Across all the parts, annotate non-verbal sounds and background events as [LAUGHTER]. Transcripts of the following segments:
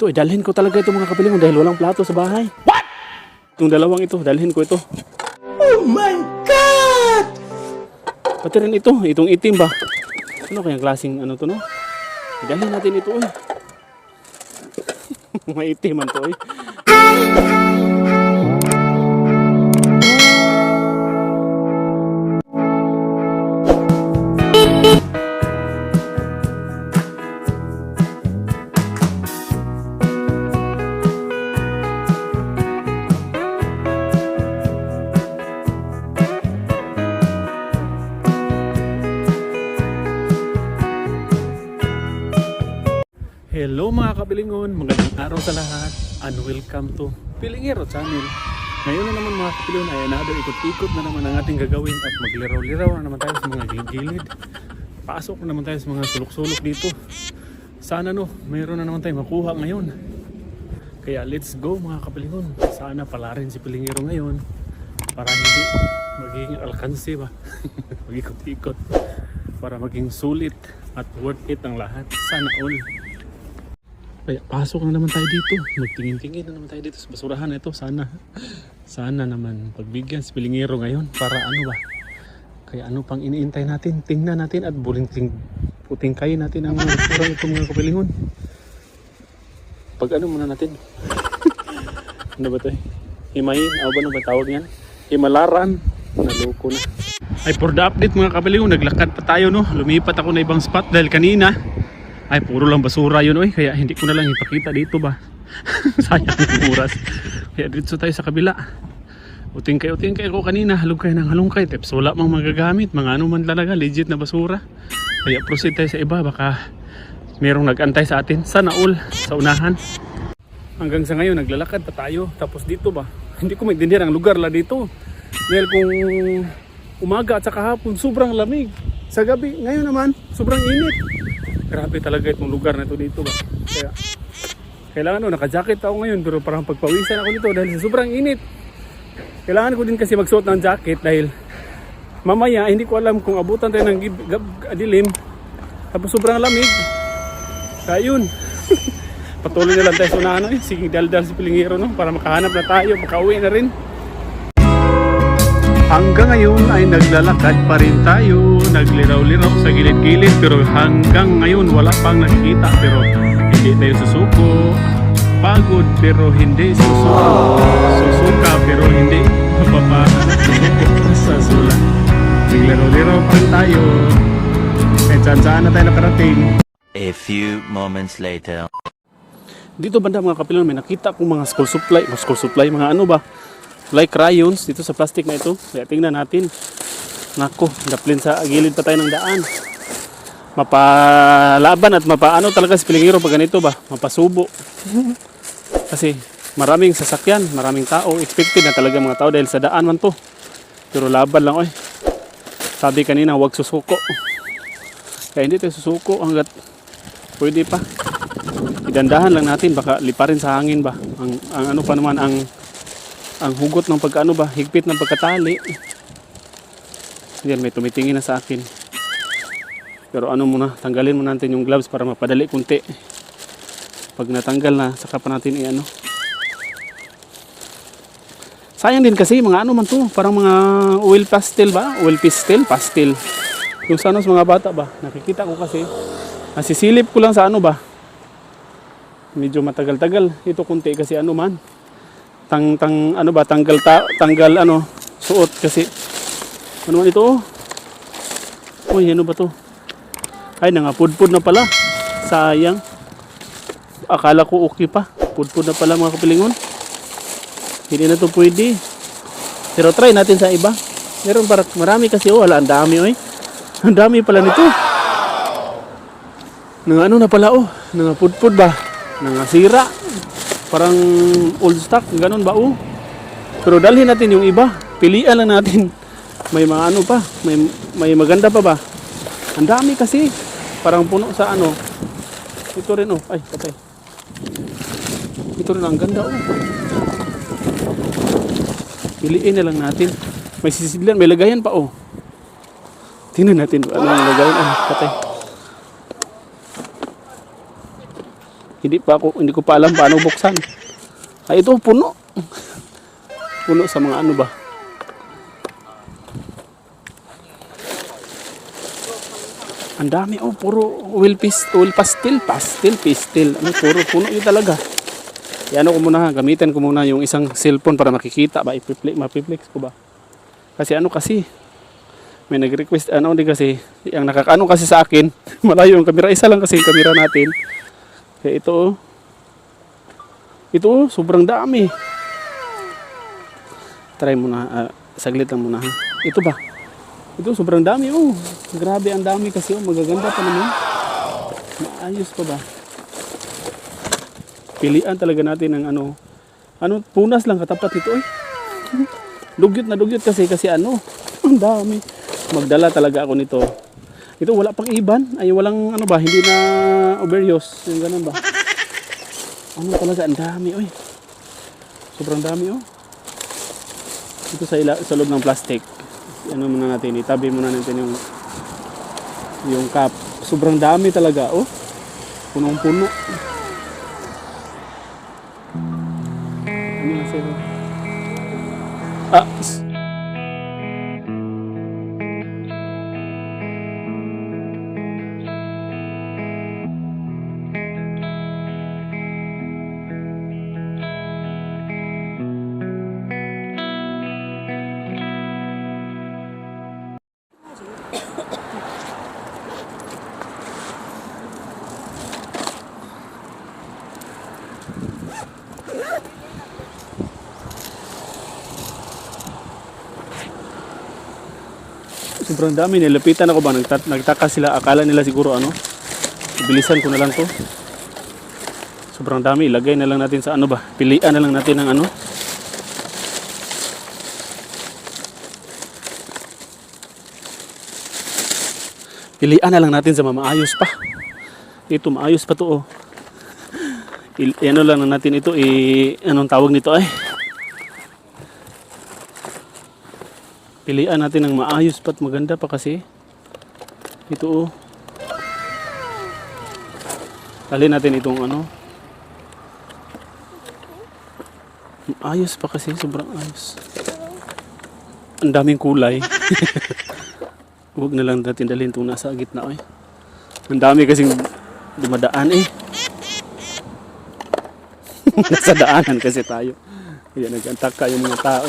Ito, eh, dalhin ko talaga ito mga kapilingon dahil walang plato sa bahay. What? Itong dalawang ito, dalhin ko ito. Oh my God! Pati rin ito, itong itim ba? Ano kayang klaseng ano to no? Dalhin natin ito eh. [LAUGHS] May itiman to eh. Hello mga kapilingon, magandang araw sa lahat and welcome to Pilingero Channel. Ngayon na naman mga kapilingon ay another ikot-ikot na naman ang ating gagawin at magliraw-liraw na naman tayo sa mga gilid. Pasok na naman tayo sa mga sulok-sulok dito. Sana no, mayroon na naman tayo makuha ngayon. Kaya let's go mga kapilingon. Sana pala rin si Pilingero ngayon para hindi maging alkansi ba. [LAUGHS] Mag-ikot-ikot para maging sulit at worth it ang lahat. Sana all. Kaya pasok na naman tayo dito. Magtingin-tingin na naman tayo dito sa basurahan. Ito sana. Sana naman pagbigyan si Pilingero ngayon para ano ba. Kaya ano pang iniintay natin. Tingnan natin at buling-ting puting kain natin ang mga basura ito mga kapilingon. Pag ano muna natin. [LAUGHS] ano ba ito eh? Himayin? Ano ba na ba tawag yan? Himalaran. Naloko na. Ay for the update mga kapilingon. Naglakad pa tayo no. Lumipat ako na ibang spot dahil kanina ay, puro lang basura yun, oy. Kaya hindi ko na lang ipakita dito ba. [LAUGHS] Sayang yung oras. Kaya dito tayo sa kabila. Utingkay, utingkay ko kanina. Halungkay ng halungkay. Tips, wala mang magagamit. Mga ano man talaga, legit na basura. Kaya proceed tayo sa iba. Baka merong nag-antay sa atin. Sana all, sa unahan. Hanggang sa ngayon, naglalakad pa tayo. Tapos dito ba? Hindi ko maintindihan ang lugar la dito. Dahil kung umaga at saka hapon, sobrang lamig. Sa gabi, ngayon naman, sobrang init. Grabe talaga itong lugar na ito dito ba. Kaya kailangan no, naka-jacket ako ngayon pero parang pagpawisan ako nito dahil sa sobrang init. Kailangan ko din kasi magsuot ng jacket dahil mamaya hindi ko alam kung abutan tayo ng dilim tapos sobrang lamig. Kaya yun. [LAUGHS] Patuloy na lang tayo sa unahan. Eh. Sige, dal-dal si Pilingero no? para makahanap na tayo, makauwi na rin. Hanggang ngayon ay naglalakad pa rin tayo, nagliraw-liraw sa gilid-gilid pero hanggang ngayon wala pang nakikita pero hindi tayo susuko. Pagod pero hindi susuko. Susuka pero hindi mapapasuko [LAUGHS] sa sula. Nagliraw-liraw pa tayo. Kahit saan-saan na tayo nakarating. A few moments later. Dito banda mga kapilan may nakita kong mga school supply, mga school supply, mga ano ba? Like crayons dito sa plastic na ito. Kaya tingnan natin. Nako, daplin sa gilid pa tayo ng daan. Mapalaban at mapaano talaga si Pilingiro pag ganito ba? Mapasubo. [LAUGHS] Kasi maraming sasakyan, maraming tao. Expected na talaga mga tao dahil sa daan man to. Pero laban lang oy. Sabi kanina, huwag susuko. Kaya hindi tayo susuko hanggat pwede pa idandahan lang natin baka liparin sa hangin ba ang, ang ano pa naman ang ang hugot ng pagkaano ba higpit ng pagkatali yan may tumitingin na sa akin. Pero ano muna tanggalin muna natin yung gloves para mapadali kunti. Pag natanggal na saka pa natin i-ano. Sayang din kasi mga ano man to parang mga oil pastel ba? Oil pastel? Pastel. Yung sa ano sa mga bata ba? Nakikita ko kasi nasisilip ko lang sa ano ba? Medyo matagal-tagal. Ito kunti kasi ano man. Tang tang ano ba? Tanggal ta, tanggal ano suot kasi ano man ito? Uy ano ba to? Ay nangapudpud na pala. Sayang. Akala ko okay pa. Pudpud na pala mga kapilingon. Hindi na to pwede. Pero try natin sa iba. Meron para marami kasi. Oh wala ang dami oy. Ang dami pala nito. Nang ano na pala oh. Nangapudpud ba? Nangasira. Parang old stock. Ganun ba oh? Pero dalhin natin yung iba. Pilian lang natin may mga ano pa may, may maganda pa ba? Ang dami kasi. Parang puno sa ano. Ito rin oh. Ay patay. Ito rin ang ganda oh. Piliin na lang natin. May sisidlan may lagayan pa oh. Tingnan natin ano ang lagayan. Ah patay. Hindi pa ako, hindi ko pa alam paano buksan. Ay, ito, puno. Puno sa mga ano ba? Ang dami, oh, puro oil, pis, oil pastel, pastel, pastel. Ano, puro puno yun talaga. Yan ko muna, gamitin ko muna yung isang cellphone para makikita ba, ipiplex, mapiplex ko ba. Kasi ano kasi, may nag-request, ano hindi kasi, ang nakakaano kasi sa akin, [LAUGHS] malayo yung camera, isa lang kasi yung camera natin. Kaya ito, oh. ito, oh, sobrang dami. Try muna, ah, saglit lang muna. Ito ba? Ito, sobrang dami, oh. Grabe, ang dami kasi, oh. Magaganda pa naman. Maayos pa ba? Pilian talaga natin ng ano, ano, punas lang katapat nito, eh. Dugyot na dugyot kasi, kasi ano, ang dami. Magdala talaga ako nito. Ito, wala pang iban. Ay, walang, ano ba, hindi na overuse. Yung ganun ba? Ano talaga, ang dami, oy. Sobrang dami, oh. Ito sa, ila, sa loob ng plastic. Ano muna natin, itabi muna natin yung yung cup. Sobrang dami talaga, oh. Punong-puno. Ano na sir? Sobrang dami. Nilapitan ako ba? Nagtat nagtaka sila. Akala nila siguro ano. Bilisan ko na lang to. Sobrang dami. Ilagay na lang natin sa ano ba? Pilian na lang natin ng ano. Pilian na lang natin sa mamaayos pa. Ito maayos pa to oh. Il ano lang natin ito i anong tawag nito ay. Pilian natin ng maayos pa at maganda pa kasi. Ito oh. Talin natin itong ano. Ayos pa kasi, sobrang ayos. Ang daming kulay. [LAUGHS] Huwag na lang natin dalhin itong nasa gitna eh. Ang dami kasing dumadaan eh. [LAUGHS] nasa daanan kasi tayo. Kaya nagantaka yung mga tao.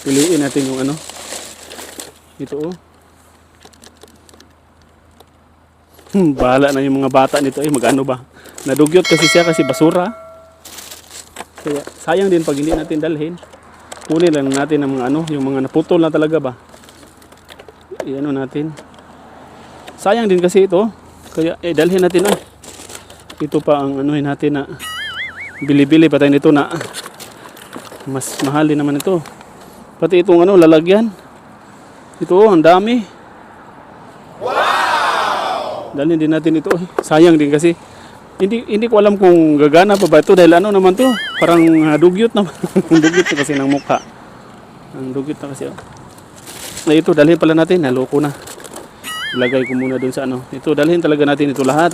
Piliin natin yung ano. Ito oh. Hmm, bahala na yung mga bata nito eh. Mag-ano ba? Nadugyot kasi siya kasi basura. Kaya sayang din pag hindi natin dalhin. Kunin lang natin ang mga ano, yung mga naputol na talaga ba. Iano natin. Sayang din kasi ito. Kaya eh dalhin natin ah. Ito pa ang anuhin natin na bili-bili pa tayo nito na mas mahal din naman ito. Pati itong ano lalagyan. Ito oh, ang dami. Wow! Dalhin din natin ito. Sayang din kasi. Hindi hindi ko alam kung gagana pa ba ito dahil ano naman to? Parang uh, dugyot na [LAUGHS] dugyot na kasi ng mukha. Ang dugyot na kasi oh. na ito dalhin pala natin. Naloko na. Ilagay ko muna dun sa ano. Ito dalhin talaga natin ito lahat.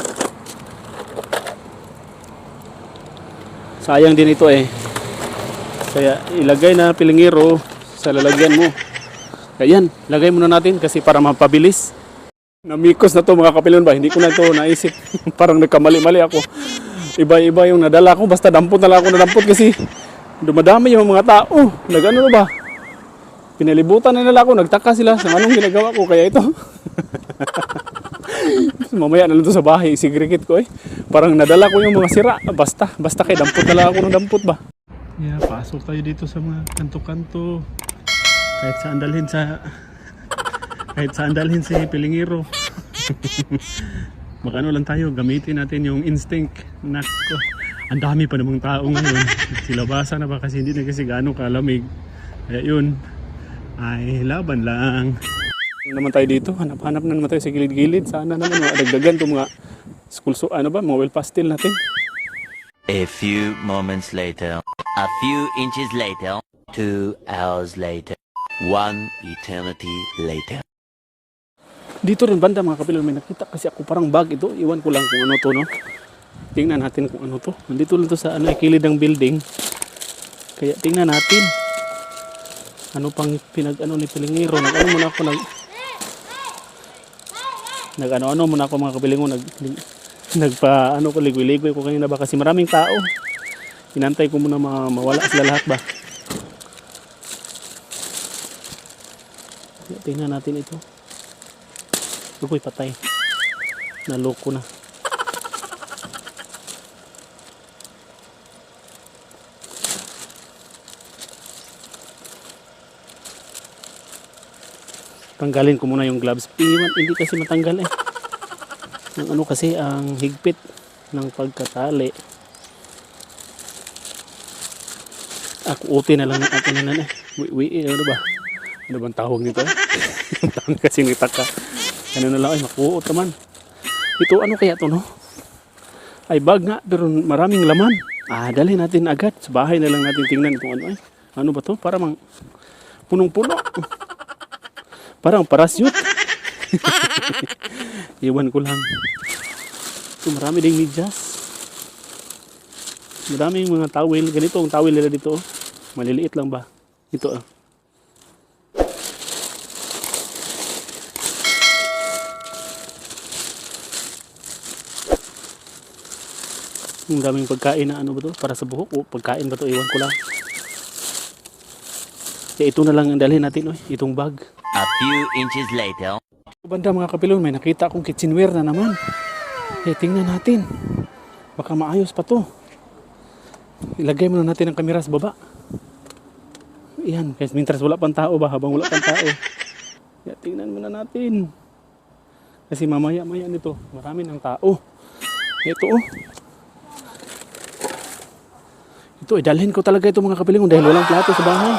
Sayang din ito eh. Kaya ilagay na pilingero sa lalagyan mo ayan lagay muna natin kasi para mapabilis Namikos na to mga kapilon ba? Hindi ko na to [LAUGHS] naisip. [LAUGHS] Parang nagkamali-mali ako. Iba-iba yung nadala ko. Basta dampot na lang ako nadampot kasi dumadami yung mga tao. Nagano na ba? Pinalibutan na nila ako. Nagtaka sila sa anong ginagawa ko. Kaya ito. [LAUGHS] Mamaya na lang to sa bahay. Sigrikit ko eh. Parang nadala ko yung mga sira. Basta. Basta kay dampot na lang ako ng dampot ba? Yeah, pasok tayo dito sa mga kanto-kanto. Kahit saan dalhin sa kahit saan dalhin si Pilingiro. Magano lang tayo, gamitin natin yung instinct. Nako, ang dami pa namang tao ngayon. Silabasa na ba kasi hindi na kasi gaano kalamig. Kaya yun, ay laban lang. Ano naman tayo dito, hanap-hanap na naman tayo sa gilid-gilid. Sana naman madagdagan itong mga school so, ano ba, mga well pastel natin. A few moments later. A few inches later. Two hours later. One eternity later. Dito rin banda mga kapilon, may nakita kasi ako parang bag ito. Iwan ko lang kung ano to, no? Tingnan natin kung ano to. Nandito lang to sa ano, kilid ng building. Kaya tingnan natin. Ano pang pinag ano ni Pilingiro. Nag ano muna ako nag nag ano ano muna ako mga kapilingo nag nagpa ano ko ligoy-ligoy ko kanina ba kasi maraming tao. Inantay ko muna ma- mawala sila lahat ba. Tingnan natin ito. Ako'y patay. Naloko na. Tanggalin ko muna yung gloves. Iwan, hindi kasi matanggal eh. Yung ano kasi ang higpit ng pagkatali. Ako uti na lang ang atin na eh. Wi, wi, ano ba? Ano bang tawag nito? [LAUGHS] Tawag kasi nitaka. Ano na lang ay makuot naman. Ito ano kaya to no? Ay bag nga pero maraming laman. Ah, dali natin agad. Sa bahay na lang natin tingnan kung ano ay. Ano ba to? Para mang punong-puno. Parang parachute. [LAUGHS] Iwan ko lang. Ito, marami ding medyas. Maraming mga towel. Ganito ang towel nila dito. oh. Maliliit lang ba? Ito ah. Ang daming pagkain na ano ba to? Para sa buhok? O pagkain ba to? Iwan ko lang. Kaya ito na lang ang dalhin natin. Oy. Itong bag. A few inches later. Banda mga kapilon, may nakita akong kitchenware na naman. Eh, tingnan natin. Baka maayos pa to. Ilagay muna natin ang kamera sa baba. Yan, kasi mintras wala pang tao ba? Habang wala pang tao. [LAUGHS] Kaya tingnan muna natin. Kasi mamaya maya nito, marami ng tao. Ito oh. Ito, eh, dalhin ko talaga ito mga kapilingon dahil walang plato sa bahay.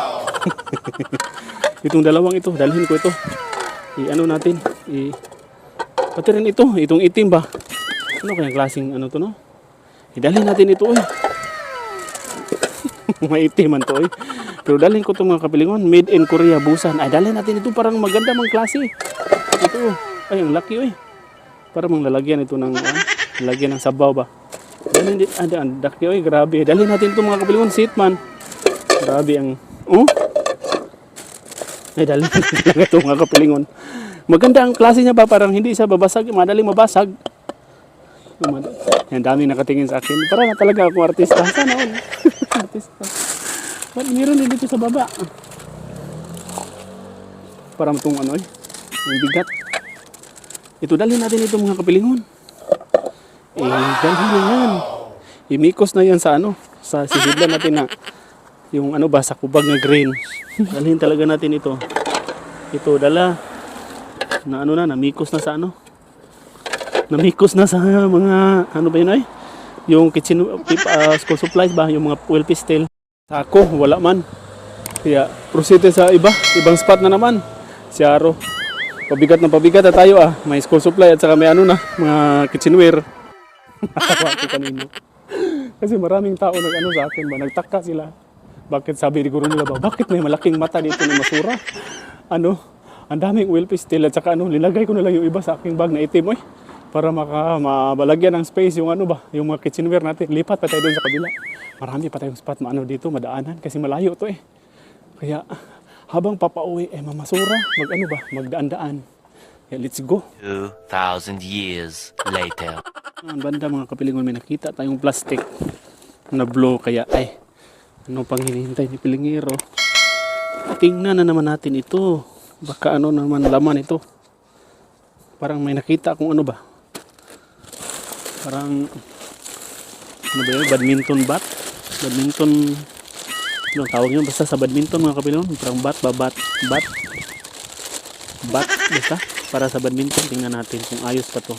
[LAUGHS] Itong dalawang ito, dalhin ko ito. I-ano natin, i Pati rin ito, itong itim ba? Ano kayang klaseng ano to no? Idalhin natin ito eh. [LAUGHS] Maitiman to eh. Pero dalhin ko itong mga kapilingon, made in Korea, Busan. Ay, dalhin natin ito parang maganda mang klase. Ito, ay ang laki eh. Para mang lalagyan ito ng, ah, lalagyan ng sabaw ba? Dalhin din, ah, ang laki eh, grabe. Dalhin natin ito mga kapilingon, seat man. Grabe ang, oh? Ay, dali lang ito mga kapilingon. Maganda ang klase niya pa, parang hindi siya babasag, madaling mabasag. Yan, dami nakatingin sa akin. Para na talaga akong artista. Sana all. [LAUGHS] artista. Ba't meron din dito sa baba? Parang itong ano eh. Ang bigat. Ito, dalhin natin ito mga kapilingon. Eh, dalhin na yan. Imikos na yan sa ano, sa sisiblan natin na yung ano ba, sa kubag na green. Dalhin talaga natin ito. Ito, dala. Na ano na, namikos na sa ano. Namikos na sa mga, ano ba yun ay? Yung kitchen, uh, school supplies ba? Yung mga oil pastel. Sa ako, wala man. Kaya, proceed sa iba. Ibang spot na naman. Si Aro. Pabigat na pabigat na tayo ah. May school supply at saka may ano na, mga kitchenware. Natawa ko kanino. Kasi maraming tao nag ano sa akin ba, nagtaka sila. Bakit sabi ni guro nila ba, bakit may malaking mata dito na masura? Ano, ang daming oil pastel at saka ano, linagay ko na lang yung iba sa aking bag na itim oy. Para maka mabalagyan ng space yung ano ba, yung mga kitchenware natin. Lipat pa tayo doon sa kabila. Marami pa tayong spot maano dito, madaanan kasi malayo to eh. Kaya habang papauwi eh mamasura, mag ano ba, magdaan-daan. Kaya let's go. 2,000 years later. [LAUGHS] Ang banda mga kapilingon may nakita tayong plastic na blow kaya ay ano pang hinihintay ni Pilingero? Tingnan na naman natin ito. Baka ano naman laman ito. Parang may nakita kung ano ba. Parang ano ba yun? Badminton bat? Badminton ano tawag yun? Basta sa badminton mga kapilingon parang bat ba? Bat bat? Bat basta para sa badminton tingnan natin kung ayos pa to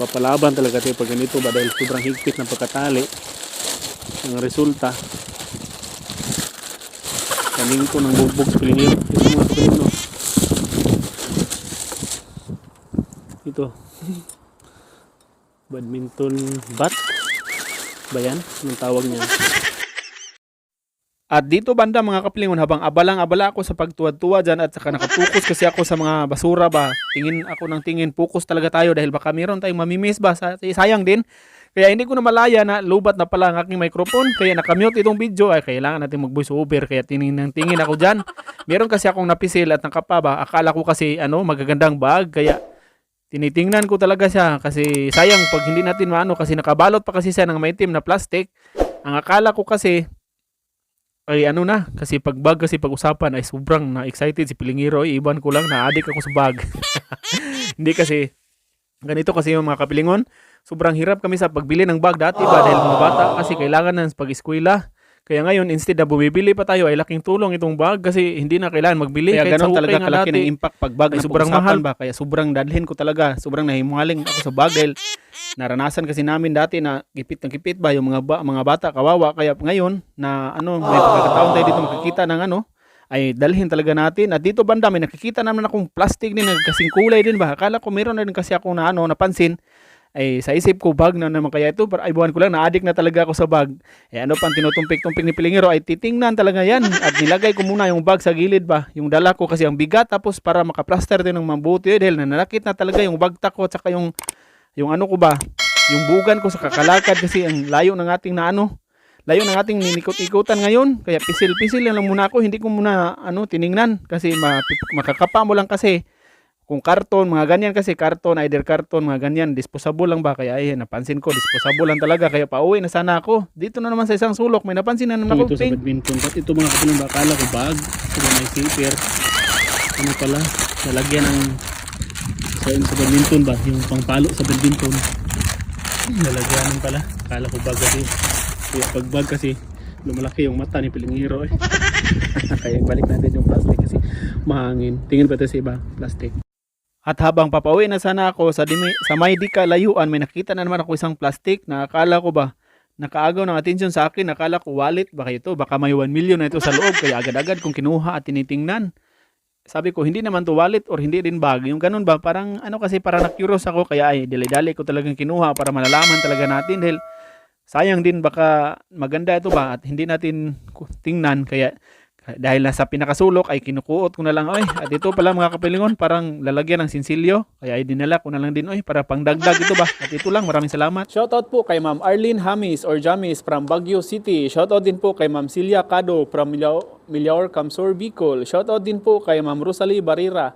Papalaban talaga tayo pag ganito ba dahil sobrang higpit ng pagkatali. Ang resulta, kaning ko ng bugbog sa pilingiro. Ito mga pilingiro. Ito. Badminton bat. Ba yan? Anong tawag niya? At dito banda mga kapilingon habang abalang-abala ako sa pagtuwad-tuwa dyan at saka nakapokus kasi ako sa mga basura ba. Tingin ako ng tingin, focus talaga tayo dahil baka meron tayong mamimiss ba. Sa, sayang din. Kaya hindi ko na malaya na lubat na pala ang aking microphone. Kaya nakamute itong video ay kailangan natin mag voice over. Kaya tingin tingin ako dyan. Meron kasi akong napisil at nakapa ba. Akala ko kasi ano magagandang bag. Kaya tinitingnan ko talaga siya kasi sayang pag hindi natin maano kasi nakabalot pa kasi siya ng maitim na plastic. Ang akala ko kasi ay ano na kasi pag bag kasi pag-usapan ay sobrang na excited si Pilingiro iban ko lang na adik ako sa bag. [LAUGHS] hindi kasi ganito kasi yung mga kapilingon sobrang hirap kami sa pagbili ng bag dati ba dahil mga bata kasi kailangan ng pag-eskwela. Kaya ngayon, instead na bumibili pa tayo, ay laking tulong itong bag kasi hindi na kailangan magbili. Kaya ganun talaga kalaki ng impact pag bag Ay, na sobrang mahal. ba. Kaya sobrang dadalhin ko talaga. Sobrang nahimuhaling ako sa bag dahil naranasan kasi namin dati na kipit ng kipit ba yung mga ba, mga bata kawawa. Kaya ngayon na ano may pagkakataon tayo dito makikita ng ano ay dalhin talaga natin. At dito banda may nakikita naman akong plastic din na kasing kulay din ba. Akala ko meron na din kasi ako na ano napansin ay sa isip ko bag na naman kaya ito para ay ko lang na-addict na talaga ako sa bag. Eh ano pang tinutumpik-tumpik ni Pilingero? Ay titingnan talaga yan. At nilagay ko muna yung bag sa gilid ba yung dala ko kasi ang bigat tapos para makaplaster din ng mabuti. Eh, dahil nanalakit na talaga yung bagtak ko at saka yung yung ano ko ba yung bugan ko sa kakalakad kasi ang layo ng ating na ano layo ng ating ninikot-ikutan ngayon. Kaya pisil-pisil lang muna ako hindi ko muna ano tiningnan kasi ma- makakapa mo lang kasi kung karton, mga ganyan kasi karton, either karton, mga ganyan, disposable lang ba? Kaya ay napansin ko, disposable lang talaga. Kaya pauwi na sana ako. Dito na naman sa isang sulok, may napansin na naman ako. ito sa badminton. Ba't ito mga kapatid ba akala ko bag? Sila may zipper. Ano pala? Lalagyan ng sa, sa badminton ba? Yung pangpalo sa badminton. Lalagyan pala. Akala ko bag kasi. Kaya pag bag kasi lumalaki yung mata ni Pilingiro eh. [LAUGHS] Kaya balik natin yung plastic kasi mahangin. Tingin pa tayo sa iba, plastic. At habang papauwi na sana ako sa, dimi, sa may di kalayuan, may nakita na naman ako isang plastic na akala ko ba, nakaagaw ng atensyon sa akin, nakala ko wallet, baka ito, baka may 1 million na ito sa loob, kaya agad-agad kong kinuha at tinitingnan. Sabi ko, hindi naman to wallet or hindi din bag. Yung ganun ba, parang ano kasi, para na-curious ako, kaya ay, dali-dali ko talagang kinuha para malalaman talaga natin dahil sayang din baka maganda ito ba at hindi natin tingnan kaya dahil nasa pinakasulok ay kinukuot ko na lang oy at ito pala mga kapilingon parang lalagyan ng sinsilyo. Kaya ay dinala ko na lang din oy para pangdagdag ito ba? At ito lang maraming salamat. Shoutout po kay Ma'am Arlene Hamis or Jamis from Baguio City. Shoutout din po kay Ma'am Celia Cado from Milaor, Milaor Camsor Bicol. Shoutout din po kay Ma'am Rosalie Barira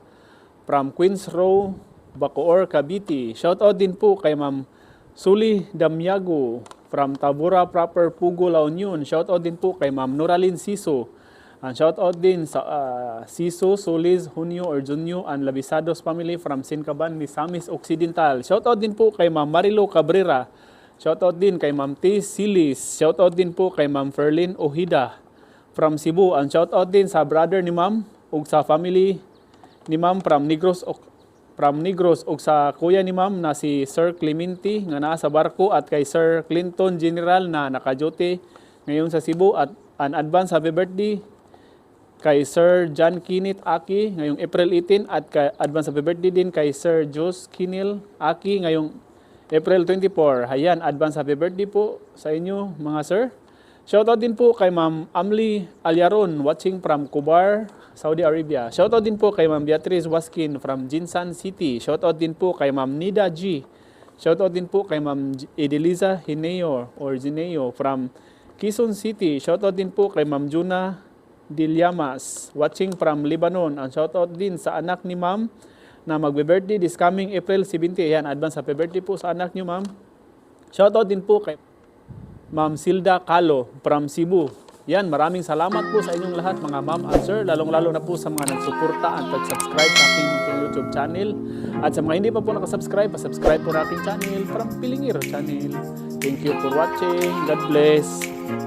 from Queens Row Bacoor Cavite. Shoutout din po kay Ma'am Suli Damyago from Tabura Proper Pugo La Union. Shoutout din po kay Ma'am Noralyn Siso. And shoutout din sa ah, Siso, Solis, Junio or Junio and Labisados family from Sincaban, Misamis Occidental. Shoutout din po kay Ma'am Marilo Cabrera. Shoutout din kay Ma'am T. Silis. Shoutout din po kay Ma'am Ferlin Ohida from Cebu. And shoutout din sa brother ni Ma'am ug sa family ni Ma'am from Negros from Negros ug sa kuya ni Ma'am na si Sir Clemente nga naa sa barko at kay Sir Clinton General na naka-duty ngayon sa Cebu at an advance happy birthday kay Sir John Kinit Aki ngayong April 18 at kay advance happy birthday din kay Sir Jos Kinil Aki ngayong April 24. Hayan, advance happy birthday po sa inyo mga sir. Shoutout din po kay Ma'am Amli Alyaron watching from Kubar, Saudi Arabia. Shoutout din po kay Ma'am Beatrice Waskin from Jinsan City. Shoutout din po kay Ma'am Nida G. Shoutout din po kay Ma'am Edeliza Hineo or Zineo from Quezon City. Shoutout din po kay Ma'am Juna Dilyamas watching from Lebanon. And shoutout din sa anak ni Ma'am na magbe-birthday this coming April 17. Yan, advance happy birthday po sa anak niyo, Ma'am. Shoutout din po kay Ma'am Silda Calo from Cebu. Yan, maraming salamat po sa inyong lahat mga ma'am and sir, lalong-lalo na po sa mga nagsuporta at nag-subscribe sa aking YouTube channel. At sa mga hindi pa po nakasubscribe, pa-subscribe po na aking channel from Pilingiro Channel. Thank you for watching. God bless.